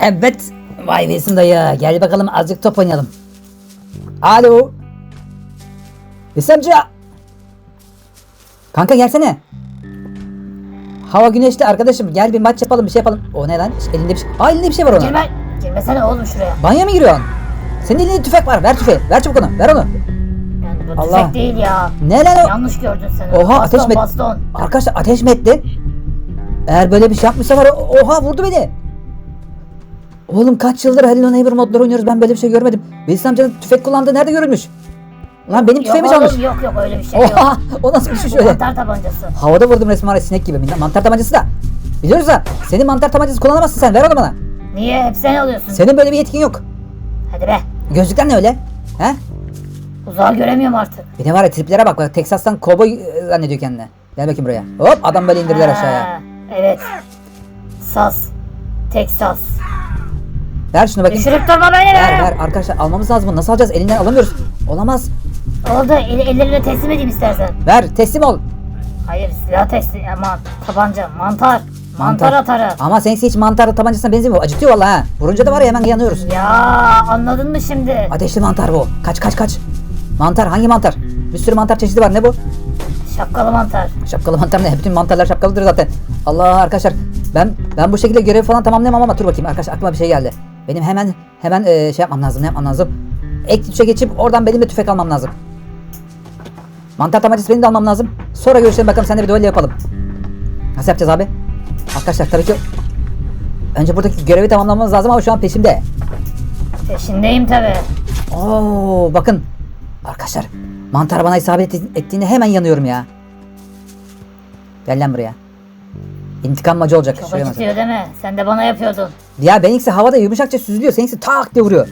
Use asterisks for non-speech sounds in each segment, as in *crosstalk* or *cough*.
Evet. Vay Wilson dayı. Gel bakalım azıcık top oynayalım. Alo. Wilson amca. Kanka gelsene. Hava güneşli arkadaşım. Gel bir maç yapalım bir şey yapalım. O ne lan? Elinde bir şey. Aa elinde bir şey var onun. Girme, girmesene oğlum şuraya. Banyoya mı giriyorsun? Senin elinde tüfek var. Ver tüfeği. Ver çabuk onu. Ver onu. Yani bu Allah. tüfek değil ya. Ne lan o? Yanlış gördün sen. Oha, baston, ateş mi- Baston. Arkadaşlar ateş mi? Eğer böyle bir şey yapmışsa var oha vurdu beni. Oğlum kaç yıldır Hello Neighbor modları oynuyoruz ben böyle bir şey görmedim. Wilson amcanın tüfek kullandığı nerede görülmüş? Lan benim Yok tüfeğimi oğlum çalmış. yok yok öyle bir şey yok. Oha o nasıl bir şey Bu şöyle. mantar tabancası. Havada vurdum resmen var ya sinek gibi. Mantar tabancası da. Biliyoruz da senin mantar tabancası kullanamazsın sen ver onu bana. Niye? Hep sen alıyorsun. Senin böyle bir yetkin yok. Hadi be. Gözlükler ne öyle? He? Uzağı göremiyorum artık. Bir de var ya triplere bak bak Texas'tan kovboy e, zannediyor kendini. Gel bakayım buraya. Hop adam böyle indirdiler aşağıya. Evet. Sas. Texas. Ver şunu bakayım. Düşürüp durma beni be. Ver ver arkadaşlar almamız lazım bunu. Nasıl alacağız? Elinden alamıyoruz. Olamaz. Oldu. El, ellerine teslim edeyim istersen. Ver teslim ol. Hayır silah teslim. Aman tabanca. Mantar. Mantar, atarı. Ama seninki hiç mantar tabancasına benzemiyor. Acıtıyor vallahi ha. Vurunca da var ya hemen yanıyoruz. Ya anladın mı şimdi? Ateşli mantar bu. Kaç kaç kaç. Mantar hangi mantar? Bir sürü mantar çeşidi var. Ne bu? Şapkalı mantar. Şapkalı mantar ne? Bütün mantarlar şapkalıdır zaten. Allah arkadaşlar. Ben ben bu şekilde görev falan tamamlayamam ama dur bakayım arkadaşlar aklıma bir şey geldi. Benim hemen hemen e, şey yapmam lazım. Ne yapmam lazım? Ek tuşa geçip oradan benim de tüfek almam lazım. Mantar tabancası benim de almam lazım. Sonra görüşelim bakalım sen de bir duello yapalım. Nasıl yapacağız abi? Arkadaşlar tabii ki önce buradaki görevi tamamlamamız lazım ama şu an peşimde. Peşindeyim tabi. Oo bakın. Arkadaşlar mantar bana isabet et- ettiğinde hemen yanıyorum ya. Gel lan buraya. İntikam macı olacak. Çok acıtıyor değil mi? Sen de bana yapıyordun. Ya benimkisi havada yumuşakça süzülüyor. Seninkisi tak diye vuruyor.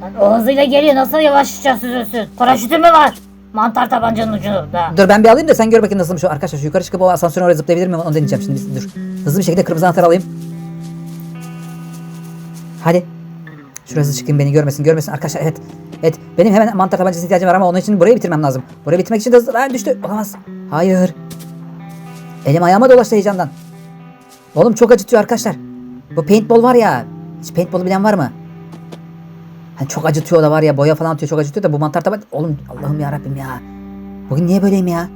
Lan o hızıyla geliyor nasıl yavaşça süzülsün? Paraşütün mü var? Mantar tabancanın ucunda. Dur ben bir alayım da sen gör bakayım nasılmış o. Arkadaşlar şu yukarı çıkıp o asansörün oraya zıplayabilir miyim? Onu deneyeceğim şimdi. Bir- Dur. Hızlı bir şekilde kırmızı anahtarı alayım. Hadi. Şurası çıkayım beni görmesin görmesin. Arkadaşlar evet. Evet benim hemen mantar tabancasına ihtiyacım var ama onun için burayı bitirmem lazım. Burayı bitirmek için de hızlı. Düştü. Olamaz. Hayır. Elim ayağıma dolaştı heyecandan. Oğlum çok acıtıyor arkadaşlar. Bu paintball var ya. Hiç paintball'u bilen var mı? Hani çok acıtıyor da var ya boya falan atıyor çok acıtıyor da bu mantar tabanca... Oğlum Allah'ım ya Rabbim ya. Bugün niye böyleyim ya?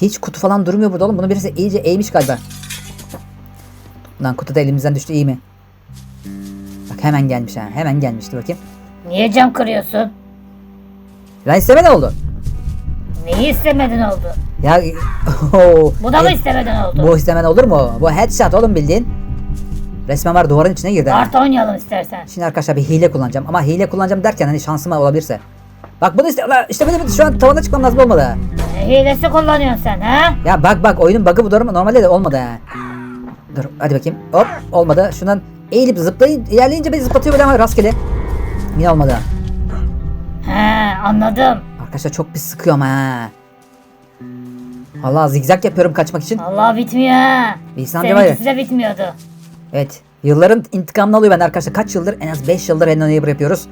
Hiç kutu falan durmuyor burada oğlum. Bunu birisi iyice eğmiş galiba. Lan kutu da elimizden düştü iyi mi? Bak hemen gelmiş ha. Hemen gelmişti bakayım. Niye cam kırıyorsun? Lan isteme ne oldu? Neyi istemedin oldu? Ya *laughs* Bu da mı e, istemeden oldu? Bu istemen olur mu? Bu headshot oğlum bildiğin. Resmen var duvarın içine girdi. Kart oynayalım istersen. Şimdi arkadaşlar bir hile kullanacağım. Ama hile kullanacağım derken hani şansıma olabilirse. Bak bunu. Lan işte benim şu an tavana çıkmam lazım olmadı. Ne hilesi kullanıyorsun sen ha? Ya bak bak oyunun bug'ı bu doğru mu? Normalde de olmadı ha. Dur hadi bakayım. Hop olmadı. Şundan eğilip zıplayın. ilerleyince beni zıplatıyor böyle ama rastgele. Yine olmadı. He anladım. Arkadaşlar çok pis sıkıyor ama ha. Allah zigzag yapıyorum kaçmak için. Allah bitmiyor ha. Bilsen amca var ya. Seninkisi de bitmiyordu. Evet. Yılların intikamını alıyor ben arkadaşlar. Kaç yıldır? En az 5 yıldır Hello Neighbor yapıyoruz.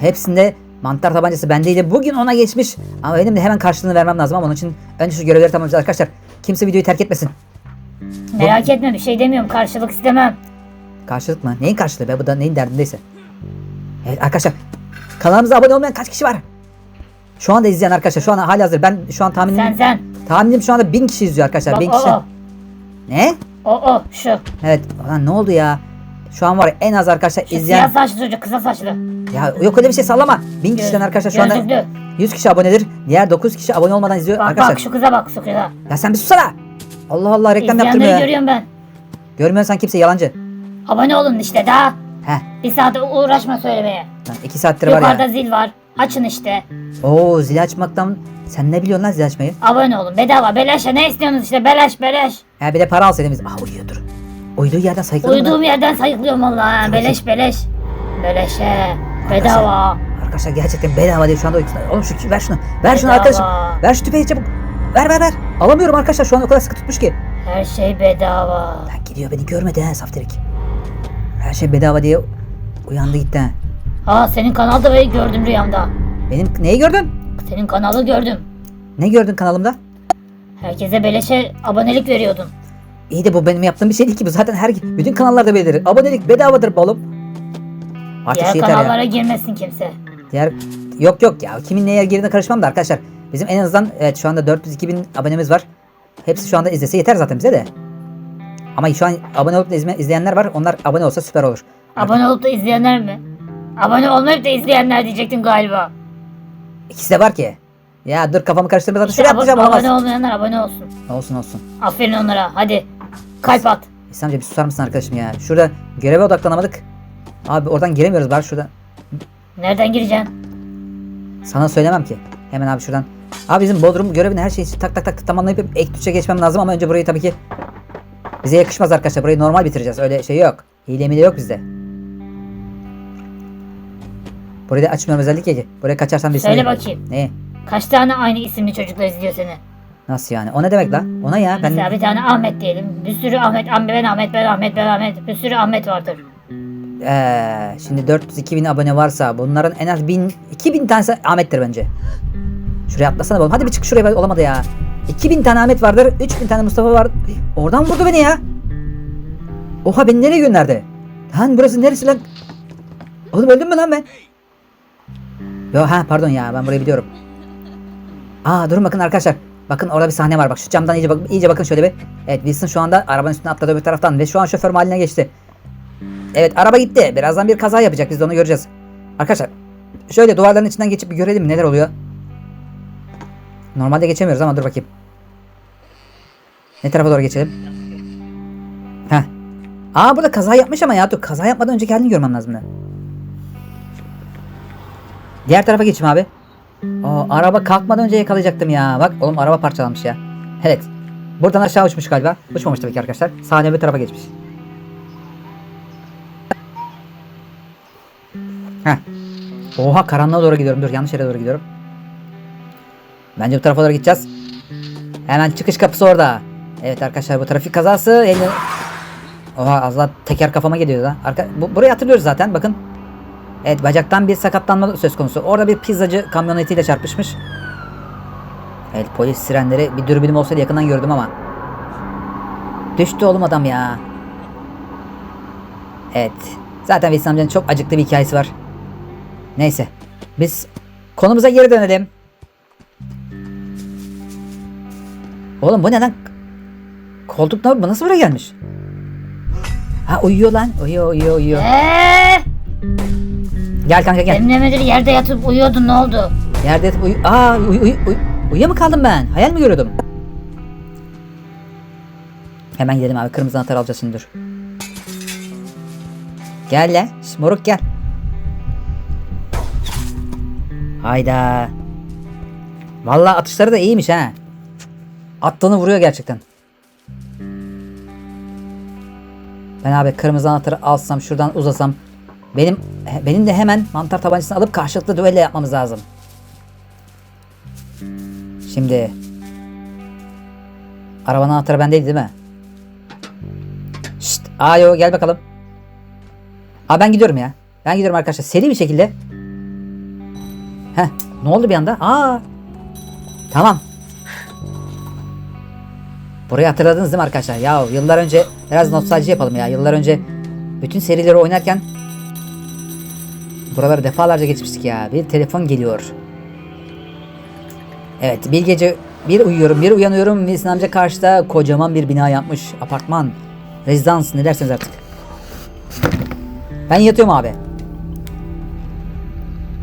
Hepsinde mantar tabancası bendeydi. Bugün ona geçmiş. Ama benim de hemen karşılığını vermem lazım ama onun için önce şu görevleri tamamlayacağız arkadaşlar. Kimse videoyu terk etmesin. Merak etme bir şey demiyorum karşılık istemem. Karşılık mı? Neyin karşılığı be? Bu da neyin derdindeyse. Evet arkadaşlar. Kanalımıza abone olmayan kaç kişi var? Şu anda izleyen arkadaşlar. Şu an hali hazır. Ben şu an tahminim, Sen sen. tahminim şu anda 1000 kişi izliyor arkadaşlar. Bak 1000 o kişi. o. Ne? O o şu. Evet. Lan ne oldu ya? Şu an var en az arkadaşlar Şu izleyen... siyah saçlı çocuk kısa saçlı. Ya yok öyle bir şey sallama. 1000 kişiden Göz- arkadaşlar şu anda gözlüklü. 100 kişi abonedir. Diğer 9 kişi abone olmadan izliyor Bak arkadaşlar. bak şu kıza bak şu kıza. Ya sen bir susana. Allah Allah reklam yaptırmıyor İzleyenleri görüyorum ben. Görmüyorsan kimse yalancı. Abone olun işte daha. Heh. Bir saat uğraşma söylemeye. Lan 2 saattir var Yukarıda ya. zil var. Açın işte. Oo zil açmaktan sen ne biliyorsun lan zil açmayı? Abone olun. Bedava. Beleşe ne istiyorsunuz işte. Beleş beleş. Ha bir de para alsaydın biz. Aa uyuyordur. Uyuduğu yerden sayıkladım Uyuduğum yerden sayıklıyorum valla. Beleş beleş. Beleşe. Bedava. Arkadaşlar gerçekten bedava diye şu anda uykusunda. Oğlum şu ver şunu. Ver şunu Bedava. arkadaşım. Ver şu tüfeği çabuk. Ver ver ver. Alamıyorum arkadaşlar şu an o kadar sıkı tutmuş ki. Her şey bedava. Lan gidiyor beni görmedi ha saftirik. Her şey bedava diye uyandı gitti ha. Senin kanalda ve gördüm rüyamda. Benim neyi gördün? Senin kanalı gördüm. Ne gördün kanalımda? Herkese beleşe abonelik veriyordun. İyi de bu benim yaptığım bir şey değil ki. Bu zaten her bütün kanallarda belirir. Abonelik bedavadır be oğlum. Artık Diğer şey yeter kanallara ya. girmesin kimse. Diğer yok yok ya. Kimin neye girdiğine karışmam da arkadaşlar. Bizim en azından evet şu anda 402 bin abonemiz var. Hepsi şu anda izlese yeter zaten bize de. Ama şu an abone olup da izme- izleyenler var. Onlar abone olsa süper olur. Abone olup da izleyenler mi? Abone olmayıp da izleyenler diyecektin galiba. İkisi de var ki. Ya dur kafamı karıştırmadan İşte şöyle abo- yapacağım olamaz. abone olmayanlar abone olsun. Olsun olsun. Aferin onlara. Hadi. Kalp at. İslam amca bir susar mısın arkadaşım ya? Şurada göreve odaklanamadık. Abi oradan giremiyoruz bari şuradan. Nereden gireceksin? Sana söylemem ki. Hemen abi şuradan. Abi bizim Bodrum görevini her şeyi tak tak tak tamamlayıp ek tuşa geçmem lazım ama önce burayı tabii ki bize yakışmaz arkadaşlar. Burayı normal bitireceğiz. Öyle şey yok. Hile mile yok bizde. Burayı da açmıyorum özellikle ki. Buraya kaçarsan bir Söyle bakayım. Ne? Kaç tane aynı isimli çocuklar izliyor seni? Nasıl yani? O ne demek lan? Ona ya ben Mesela bir tane Ahmet diyelim. Bir sürü Ahmet, Ahmet, ben Ahmet, ben Ahmet, ben Ahmet. Bir sürü Ahmet vardır. Ee, şimdi 402 bin abone varsa bunların en az 1000 2000 tanesi Ahmet'tir bence. Şuraya atlasana oğlum. Hadi bir çık şuraya olamadı ya. 2000 tane Ahmet vardır. 3000 tane Mustafa var. Oradan vurdu beni ya. Oha beni nereye gönderdi? Lan burası neresi lan? Oğlum öldüm mü lan ben? Yo ha pardon ya ben burayı biliyorum. Aa durun bakın arkadaşlar. Bakın orada bir sahne var bak şu camdan iyice bakın iyice bakın şöyle bir. Evet Wilson şu anda arabanın üstüne atladı öbür taraftan ve şu an şoför mahalline geçti. Evet araba gitti. Birazdan bir kaza yapacak. Biz de onu göreceğiz. Arkadaşlar şöyle duvarların içinden geçip bir görelim neler oluyor. Normalde geçemiyoruz ama dur bakayım. Ne tarafa doğru geçelim? Heh. Aa burada kaza yapmış ama ya dur kaza yapmadan önceki halini görmem lazım. Diğer tarafa geçeyim abi. O araba kalkmadan önce yakalayacaktım ya. Bak oğlum araba parçalanmış ya. Evet. Buradan aşağı uçmuş galiba. Uçmamış tabii ki arkadaşlar. Sahne bir tarafa geçmiş. Heh. Oha karanlığa doğru gidiyorum. Dur yanlış yere doğru gidiyorum. Bence bu tarafa doğru gideceğiz. Hemen çıkış kapısı orada. Evet arkadaşlar bu trafik kazası. Elini... Oha az daha teker kafama geliyor da. Arka... Bu, burayı hatırlıyoruz zaten bakın. Evet bacaktan bir sakatlanma söz konusu. Orada bir pizzacı kamyonetiyle çarpışmış. Evet polis sirenleri bir dürbünüm olsaydı yakından gördüm ama. Düştü oğlum adam ya. Evet. Zaten Wilson amcanın çok acıklı bir hikayesi var. Neyse. Biz konumuza geri dönelim. Oğlum bu neden? Koltuk ne? Bu nasıl buraya gelmiş? Ha uyuyor lan. Uyuyor uyuyor uyuyor. Eee? Gel kanka gel. Deminemedir yerde yatıp uyuyordun ne oldu? Yerde yatıp uyu... Aa uy, uy, uy, uyuya mı kaldım ben? Hayal mi görüyordum? Hemen gidelim abi. Kırmızı anahtar alacağız şimdi dur. Gel lan. Moruk gel. Hayda. Vallahi atışları da iyiymiş ha. Attığını vuruyor gerçekten. Ben abi kırmızı anahtarı alsam şuradan uzasam benim benim de hemen mantar tabancasını alıp karşılıklı düello yapmamız lazım. Şimdi arabanın anahtarı bendeydi değil mi? Şşt, alo gel bakalım. Aa ben gidiyorum ya. Ben gidiyorum arkadaşlar seri bir şekilde. Heh, ne oldu bir anda? Aa. Tamam. Burayı hatırladınız değil mi arkadaşlar? Ya yıllar önce biraz nostalji yapalım ya. Yıllar önce bütün serileri oynarken buraları defalarca geçmiştik ya. Bir telefon geliyor. Evet bir gece bir uyuyorum bir uyanıyorum Wilson amca karşıda kocaman bir bina yapmış. Apartman. Rezidans ne derseniz artık. Ben yatıyorum abi.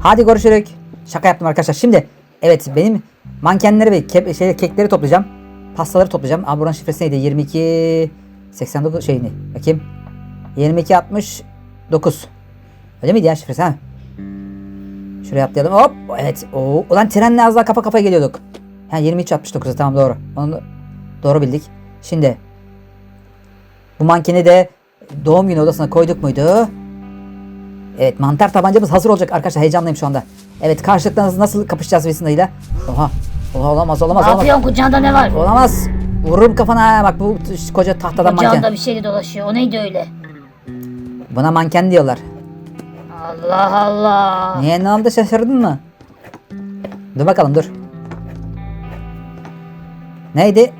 Hadi görüşürük. Şaka yaptım arkadaşlar. Şimdi evet benim mankenleri ve ke- şey, kekleri toplayacağım. Pastaları toplayacağım. Abi buranın şifresi neydi? 22 89 şey ne? Bakayım. 22 69. Öyle miydi ya şifresi ha? Şuraya atlayalım. Hop. Evet. Oo. Ulan trenle az daha kafa kafaya geliyorduk. Ha 23 69 tamam doğru. Onu doğru bildik. Şimdi bu mankeni de doğum günü odasına koyduk muydu? Evet mantar tabancamız hazır olacak arkadaşlar heyecanlıyım şu anda. Evet karşılıklı nasıl, kapışacağız Wilson'la? Oha. Oha olamaz olamaz ne olamaz. yapıyorsun kucağında ne var? Olamaz. Vururum kafana bak bu koca tahtadan Kucağında manken. bir şeyle dolaşıyor. O neydi öyle? Buna manken diyorlar. Allah Allah. Niye ne oldu şaşırdın mı? Dur bakalım dur. Neydi?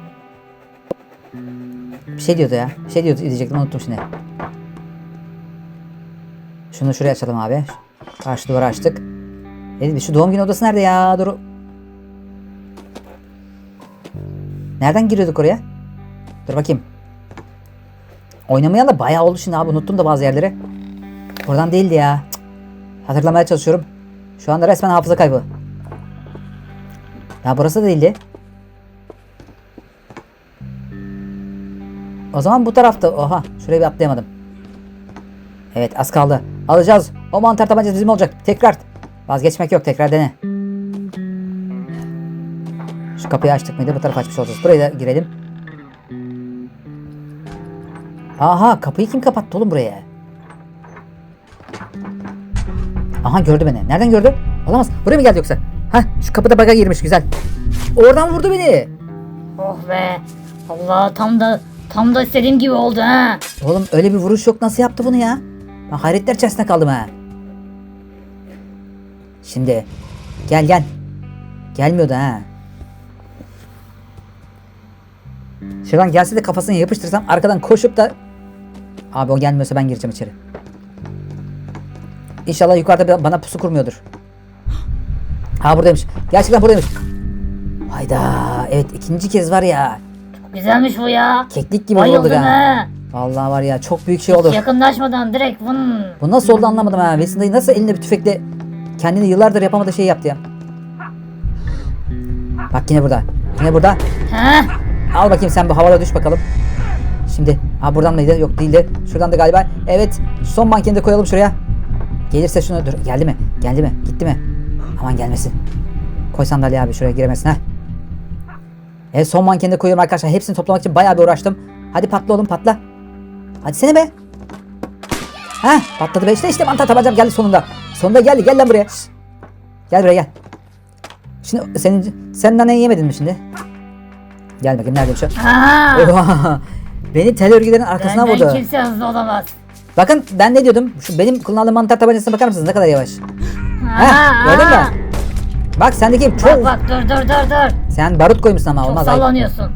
Bir şey diyordu ya. Bir şey diyordu diyecektim unuttum şimdi. Şunu şuraya açalım abi. Karşı duvarı açtık. Dedi şu doğum günü odası nerede ya? Dur. Nereden giriyorduk oraya? Dur bakayım. Oynamayan da bayağı oldu şimdi abi. Unuttum da bazı yerleri. Buradan değildi ya. Cık. Hatırlamaya çalışıyorum. Şu anda resmen hafıza kaybı. Ya burası da değildi. O zaman bu tarafta. Oha. Şuraya bir atlayamadım. Evet az kaldı. Alacağız. O mantar tabancası bizim olacak. Tekrar. Vazgeçmek yok. Tekrar dene. Şu kapıyı açtık mıydı? Bu tarafa açmış olacağız. Buraya da girelim. Aha kapıyı kim kapattı oğlum buraya? Aha gördü beni. Nereden gördü? Olamaz. Buraya mı geldi yoksa? Hah şu kapıda baga girmiş güzel. Oradan vurdu beni. Oh be. Allah tam da tam da istediğim gibi oldu ha. Oğlum öyle bir vuruş yok. Nasıl yaptı bunu ya? Ben hayretler içerisinde kaldım ha. Şimdi gel gel. Gelmiyordu ha. Şuradan gelse de kafasına yapıştırsam arkadan koşup da Abi o gelmiyorsa ben gireceğim içeri. İnşallah yukarıda bana pusu kurmuyordur. Ha buradaymış. Gerçekten buradaymış. Hayda. Evet ikinci kez var ya. Çok güzelmiş bu ya. Keklik gibi Bayıldım ha. ha. Vallahi var ya çok büyük şey oldu. Hiç yakınlaşmadan direkt vın. Bu nasıl oldu anlamadım ha. Wilson dayı nasıl elinde bir tüfekle kendini yıllardır yapamadığı şeyi yaptı ya. Bak yine burada. Yine burada. Ha? Al bakayım sen bu havada düş bakalım. Şimdi ha buradan mıydı? Yok değildi. Şuradan da galiba. Evet. Son mankeni de koyalım şuraya. Gelirse şunu dur. Geldi mi? Geldi mi? Gitti mi? Aman gelmesin. Koy sandalye abi şuraya giremesin ha. Evet son mankeni de koyuyorum arkadaşlar. Hepsini toplamak için bayağı bir uğraştım. Hadi patla oğlum patla. Hadi sene be. Ha patladı be işte işte mantar tabancam geldi sonunda. Sonunda geldi gel lan buraya. Gel buraya gel. Şimdi senin sen naneyi yemedin mi şimdi? Gel bakayım neredeymiş o? Ha. Oha! Beni tel örgülerin arkasına Benden vurdu. kimse hızlı olamaz. Bakın ben ne diyordum? Şu benim kullandığım mantar tabancasına bakar mısınız? Ne kadar yavaş. Heh, gördün mü? Bak sendeki Bak çok... bak dur dur dur dur. Sen barut koymuşsun ama Çok olmaz. Ayıp, sallanıyorsun.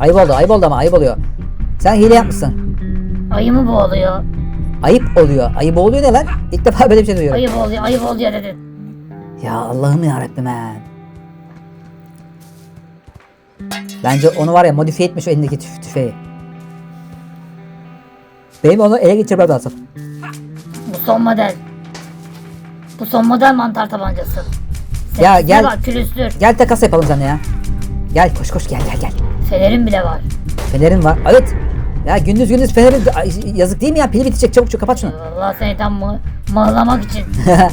ayıp oldu, ayıp oldu ama ayıp oluyor. Sen hile yapmışsın. Ayı mı boğuluyor? Ayıp oluyor. Ayıp oluyor ne lan? İlk defa böyle bir şey duyuyorum. Ayı boğuluyor, ayı boğuluyor dedin. Ya Allah'ım ya Rabbim ha. Bence onu var ya modifiye etmiş o elindeki tüf tüfeği. Benim onu ele geçirmem lazım. Bu son model. Bu son model mantar tabancası. Ya Sesine gel. Bak külüstür. Gel takas yapalım seninle ya. Gel koş koş gel gel gel. Fenerin bile var. Fenerin var. Evet. Ya gündüz gündüz fenerin Ay, yazık değil mi ya? Pili bitecek çabuk çabuk kapat şunu. Allah seni tam mı mıhlamak için.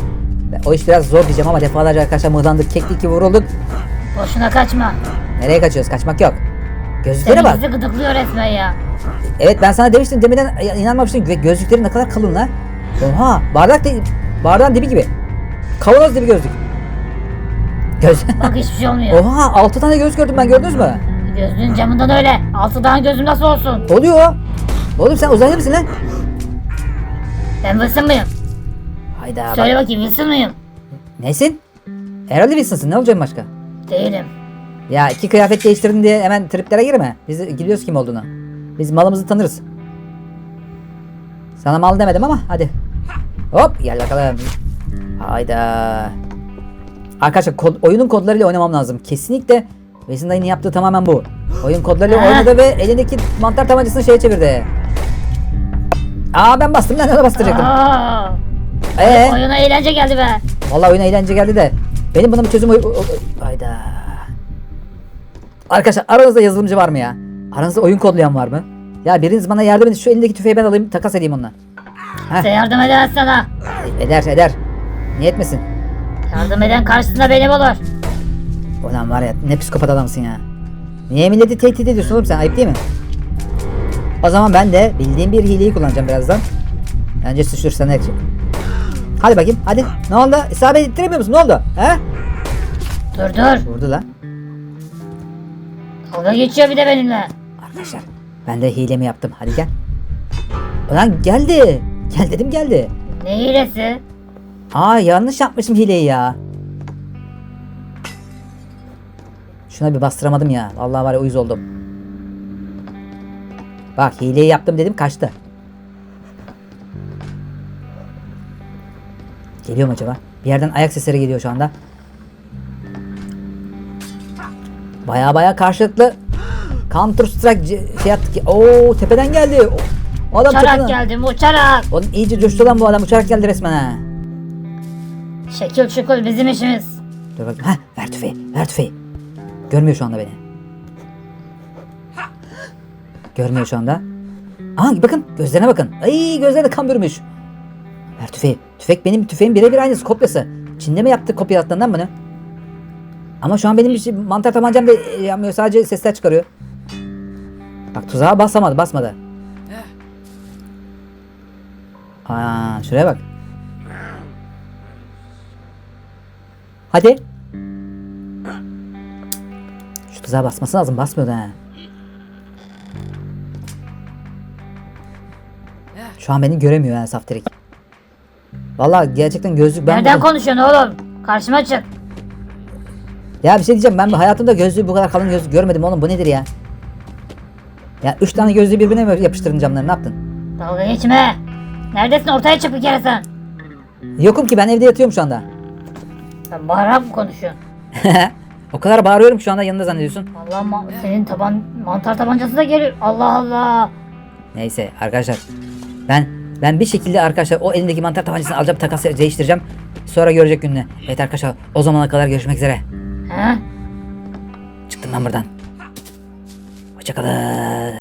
*laughs* o iş biraz zor diyeceğim ama defalarca arkadaşlar mıhlandık, keklik gibi vurulduk. Boşuna kaçma. Nereye kaçıyoruz? Kaçmak yok. Gözlüklere bak. bizi gıdıklıyor resmen ya. Evet ben sana demiştim demeden inanmamıştım. Gözlükleri ne kadar kalın la. Oha bardak değil. Bardağın dibi gibi. Kavanoz dibi gözlük. Göz. *laughs* Bak hiçbir şey olmuyor. Oha 6 tane göz gördüm ben gördünüz mü? Gözlüğün camından öyle. Altı tane gözüm nasıl olsun? Oluyor. Oğlum sen uzaylı mısın lan? Ben Wilson mıyım? Hayda. bak. Söyle bakayım Wilson mıyım? Nesin? Herhalde Wilson'sın ne olacak başka? Değilim. Ya iki kıyafet değiştirdin diye hemen triplere girme. Biz de biliyoruz kim olduğunu. Biz malımızı tanırız. Sana mal demedim ama hadi. Hop gel bakalım. Hayda. Arkadaşlar kod, oyunun kodlarıyla oynamam lazım. Kesinlikle Vesin dayının yaptığı tamamen bu. Oyun kodlarıyla oynadı ve elindeki mantar tabancasını şeye çevirdi. Aa ben bastım lan ona bastıracaktım. Aa, Ee, oyuna eğlence geldi be. vallahi oyuna eğlence geldi de benim buna bir çözüm... Hayda. Arkadaşlar aranızda yazılımcı var mı ya? Aranızda oyun kodlayan var mı? Ya biriniz bana yardım edin. Şu elindeki tüfeği ben alayım takas edeyim onunla. Heh, Sen yardım eden sana. eder eder. Niye etmesin? Yardım eden karşısında benim olur. Ulan var ya ne psikopat adamsın ya. Niye milleti tehdit ediyorsun oğlum sen ayıp değil mi? O zaman ben de bildiğim bir hileyi kullanacağım birazdan. Önce suçludur sen erkek. Hadi bakayım hadi. Ne oldu? İsabet ettiremiyor musun? Ne oldu? He? Dur dur. Vurdu lan. Dalga geçiyor bir de benimle. Arkadaşlar ben de hilemi yaptım. Hadi gel. Ulan geldi. Gel dedim geldi. Ne hilesi? Aa yanlış yapmışım hileyi ya. Şuna bir bastıramadım ya. Vallahi var ya uyuz oldum. Bak hileyi yaptım dedim kaçtı. Geliyor mu acaba? Bir yerden ayak sesleri geliyor şu anda. Baya baya karşılıklı Counter Strike şey yaptı ki. Oo tepeden geldi. O adam Uçarak tepeden. geldim uçarak. Oğlum iyice coştu lan bu adam uçarak geldi resmen ha. Şekil şukul bizim işimiz. Dur bakayım. Heh, ver tüfeği, ver tüfeği. Görmüyor şu anda beni. Görmüyor şu anda. Aa bakın gözlerine bakın. Ay gözlerine kan bürümüş. Ver tüfeği. Tüfek benim tüfeğim birebir aynısı kopyası. Çin'de mi yaptık kopyalarından bunu? Ama şu an benim şey, mantar tabancam da e, yapmıyor. Sadece sesler çıkarıyor. Bak tuzağa basamadı basmadı. Aa şuraya bak. Hadi. Şu tuzağa basması lazım. Basmıyordu ha. Şu an beni göremiyor ha saftirik. Vallahi gerçekten gözlük ben Nereden konuşuyorsun oğlum? Karşıma çık. Ya bir şey diyeceğim ben hayatımda gözlüğü bu kadar kalın gözlük görmedim oğlum bu nedir ya? Ya üç tane gözlüğü birbirine mi yapıştırdın camları ne yaptın? Dalga geçme. Neredesin ortaya çık bir kere sen. Yokum ki ben evde yatıyorum şu anda. Sen bağırarak mı konuşuyorsun? *laughs* o kadar bağırıyorum ki şu anda yanında zannediyorsun. Allah ma- senin taban mantar tabancası da geliyor. Allah Allah. Neyse arkadaşlar ben ben bir şekilde arkadaşlar o elindeki mantar tabancasını alacağım takas değiştireceğim. Sonra görecek gününü. Evet arkadaşlar o zamana kadar görüşmek üzere. He? Çıktım ben buradan. Hoşçakalın.